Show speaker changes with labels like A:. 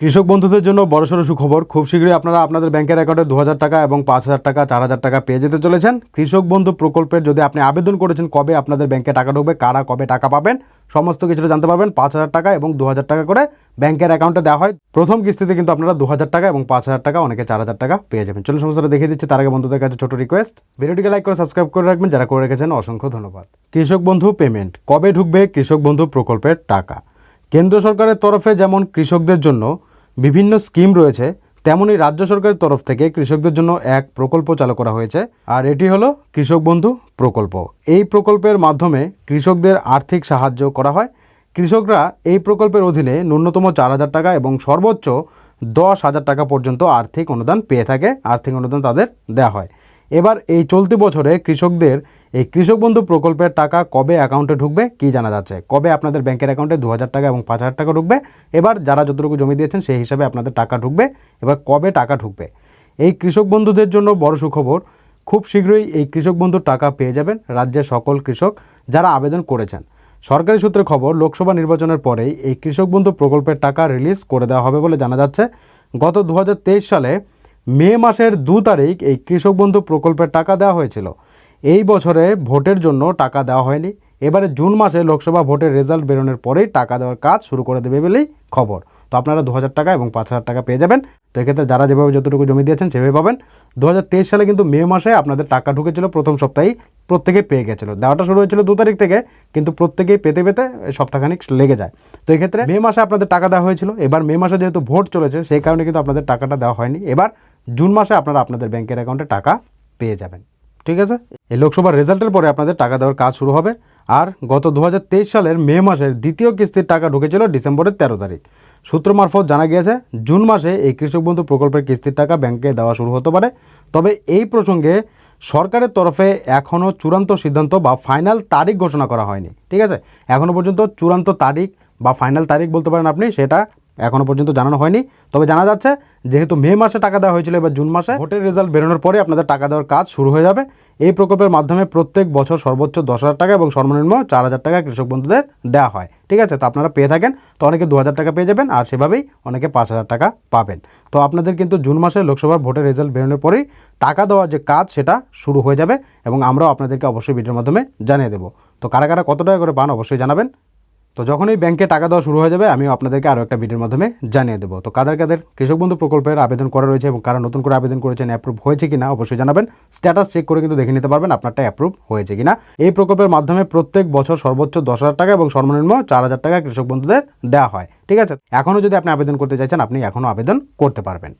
A: কৃষক বন্ধুদের জন্য বড়সড় সুখবর, খুব শীঘ্রই আপনারা আপনাদের ব্যাংকের অ্যাকাউন্টে দু হাজার টাকা এবং পাঁচ হাজার টাকা, চার হাজার টাকা পেয়ে যেতে চলেছেন। কৃষক বন্ধু প্রকল্পের যদি আপনি আবেদন করেছেন, কবে আপনাদের ব্যাংকে টাকা ঢুকবে, কারা কবে টাকা পাবেন, সমস্ত কিছুটা জানতে পারবেন। পাঁচ হাজার টাকা এবং দু হাজার টাকা করে ব্যাংকের অ্যাকাউন্টে দেওয়া হয়। প্রথম কিস্তিতে কিন্তু আপনারা দু হাজার টাকা এবং পাঁচ হাজার টাকা, অনেকে চার হাজার টাকা পেয়ে যাবেন। চলুন সমস্যাটা দেখিয়ে দিচ্ছি, তার আগে বন্ধুদের কাছে ছোট রিকোয়েস্ট ভিডিওটিকে লাইক করে সাবস্ক্রাইব করে রাখবেন। যারা করে রেখেছেন, অসংখ্য ধন্যবাদ। কৃষক বন্ধু পেমেন্ট কবে ঢুকবে কৃষক বন্ধু প্রকল্পের টাকা? কেন্দ্র সরকারের তরফে যেমন কৃষকদের জন্য বিভিন্ন স্কিম রয়েছে, তেমনই রাজ্য সরকারের তরফ থেকে কৃষকদের জন্য এক প্রকল্প চালু করা হয়েছে। আর এটি হলো কৃষক বন্ধু প্রকল্প। এই প্রকল্পের মাধ্যমে কৃষকদের আর্থিক সাহায্য করা হয়। কৃষকরা এই প্রকল্পের অধীনে ন্যূনতম চার হাজার টাকা এবং সর্বোচ্চ দশ হাজার টাকা পর্যন্ত আর্থিক অনুদান পেয়ে থাকে। আর্থিক অনুদান তাদের দেওয়া হয়। এবার এই চলতি বছরে কৃষকদের, এই কৃষক বন্ধু প্রকল্পের টাকা কবে অ্যাকাউন্টে ঢুকবে, কি জানা যাচ্ছে? কবে আপনাদের ব্যাংকের অ্যাকাউন্টে দু হাজার টাকা এবং পাঁচ হাজার টাকা ঢুকবে? এবার যারা যতটুকু জমি দিয়েছেন সেই হিসাবে আপনাদের টাকা ঢুকবে। এবার কবে টাকা ঢুকবে? এই কৃষক বন্ধুদের জন্য বড় সুখবর, খুব শীঘ্রই এই কৃষক বন্ধুর টাকা পেয়ে যাবেন রাজ্যের সকল কৃষক যারা আবেদন করেছেন। সরকারি সূত্রে খবর, লোকসভা নির্বাচনের পরেই এই কৃষক বন্ধু প্রকল্পের টাকা রিলিজ করে দেওয়া হবে বলে জানা যাচ্ছে। গত দু হাজার তেইশ সালে মে মাসের দু তারিখ এই কৃষক বন্ধু প্রকল্পের টাকা দেওয়া হয়েছিল। এই বছরে ভোটের জন্য টাকা দেওয়া হয়নি। এবারে জুন মাসে লোকসভা ভোটের রেজাল্ট বেরোনোর পরেই টাকা দেওয়ার কাজ শুরু করে দেবে বলেই খবর। তো আপনারা দু হাজার টাকা এবং পাঁচ হাজার টাকা পেয়ে যাবেন। তো এক্ষেত্রে যারা যেভাবে যতটুকু জমি দিয়েছেন সেভাবে পাবেন। দু হাজার তেইশ সালে কিন্তু মে মাসে আপনাদের টাকা ঢুকেছিল, প্রথম সপ্তাহেই প্রত্যেকে পেয়ে গেছিল। দেওয়াটা শুরু হয়েছিল দু তারিখ থেকে, কিন্তু প্রত্যেকেই পেতে পেতে সপ্তাহখানিক লেগে যায়। তো এক্ষেত্রে মে মাসে আপনাদের টাকা দেওয়া হয়েছিল। এবার মে মাসে যেহেতু ভোট চলেছে, সেই কারণে কিন্তু আপনাদের টাকাটা দেওয়া হয়নি। এবার জুন মাসে আপনারা আপনাদের ব্যাংকের অ্যাকাউন্টে টাকা পেয়ে যাবেন। ঠিক আছে? এই লোকসভার রেজাল্টের পরে আপনাদের টাকা দেওয়ার কাজ শুরু হবে। আর গত দু হাজার তেইশ সালের মে মাসের দ্বিতীয় কিস্তির টাকা ঢুকেছিল ডিসেম্বরের তেরো তারিখ। সূত্র মারফত জানা গিয়েছে, জুন মাসে এই কৃষক বন্ধু প্রকল্পের কিস্তির টাকা ব্যাংকে দেওয়া শুরু হতে পারে। তবে এই প্রসঙ্গে সরকারের তরফে এখনও চূড়ান্ত সিদ্ধান্ত বা ফাইনাল তারিখ ঘোষণা করা হয়নি। ঠিক আছে? এখনও পর্যন্ত চূড়ান্ত তারিখ বা ফাইনাল তারিখ বলতে পারেন আপনি, সেটা এখনও পর্যন্ত জানানো হয়নি। তবে জানা যাচ্ছে যেহেতু মে মাসে টাকা দেওয়া হয়েছিল, এবার জুন মাসে ভোটের রেজাল্ট বেরোনোর পরে আপনাদের টাকা দেওয়ার কাজ শুরু হয়ে যাবে। এই প্রকল্পের মাধ্যমে প্রত্যেক বছর সর্বোচ্চ দশ হাজার টাকা এবং সর্বনিম্ন চার হাজার টাকা কৃষক বন্ধুদের দেওয়া হয়। ঠিক আছে? তো আপনারা পেয়ে থাকেন। তো অনেকে দু হাজার টাকা পেয়ে যাবেন আর সেভাবেই অনেকে পাঁচ হাজার টাকা পাবেন। তো আপনাদের কিন্তু জুন মাসে লোকসভার ভোটের রেজাল্ট বেরোনোর পরেই টাকা দেওয়ার যে কাজ, সেটা শুরু হয়ে যাবে এবং আমরাও আপনাদেরকে অবশ্যই ভিডিওর মাধ্যমে জানিয়ে দেবো। তো কারা কারা কত টাকা করে পান, অবশ্যই জানাবেন। তো যখনই ব্যাংকে টাকা দেওয়া শুরু হয়ে যাবে, আমিও আপনাদেরকে আরও একটা ভিডিওর মাধ্যমে জানিয়ে দেবো। তো কাদের কাদের কৃষক বন্ধু প্রকল্পের আবেদন করা রয়েছে এবং কারা নতুন করে আবেদন করেছেন অ্যাপ্রুভ হয়েছে কিনা অবশ্যই জানাবেন। স্ট্যাটাস চেক করে কিন্তু দেখে নিতে পারবেন আপনারটা অ্যাপ্রুভ হয়েছে কিনা। এই প্রকল্পের মাধ্যমে প্রত্যেক বছর সর্বোচ্চ দশ হাজার টাকা এবং সর্বনিম্ন চার হাজার টাকা কৃষক বন্ধুদের দেওয়া হয়। ঠিক আছে? এখনও যদি আপনি আবেদন করতে চাইছেন, আপনি এখনও আবেদন করতে পারবেন।